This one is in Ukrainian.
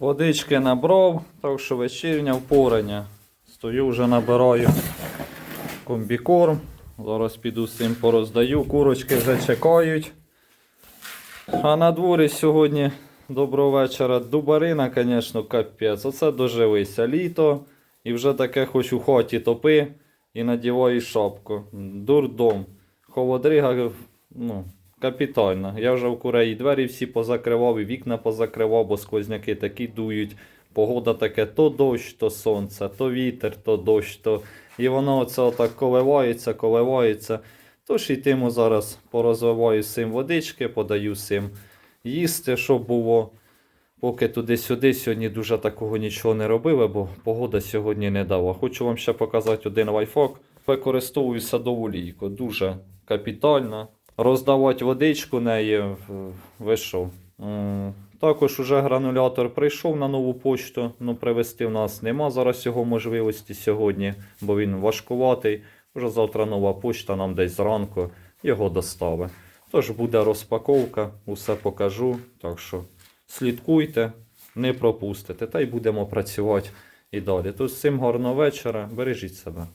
Водички набрав, так що вечірня впорання. Стою вже набираю комбікорм. Зараз піду з цим пороздаю. Курочки вже чекають. А на дворі сьогодні доброго вечора. Дубарина, звісно, капець. Оце доживися. Літо. І вже таке хоч у хаті топи і надіваю шапку. Дурдом. Холодрига, ну, капітально. Я вже в куреї двері всі позакривав, і вікна позакривав, бо сквозняки такі дують. Погода таке то дощ, то сонце, то вітер, то дощ, то. І воно оце отак коливається, коливається. Тож йтиму зараз порозвиваю сим водички, подаю сим їсти, щоб було. Поки туди-сюди, сьогодні дуже такого нічого не робили, бо погода сьогодні не дала. Хочу вам ще показати один лайфхак. Використовую садову лійку. Дуже капітально. Роздавати водичку неї, в- ви що? М, Також уже гранулятор прийшов на нову почту, ну привезти в нас нема зараз його можливості сьогодні, бо він важкуватий. Вже завтра нова почта нам десь зранку його доставить. Тож буде розпаковка, усе покажу. Так що слідкуйте, не пропустите. Та й будемо працювати і далі. Тож всім гарного вечора, бережіть себе.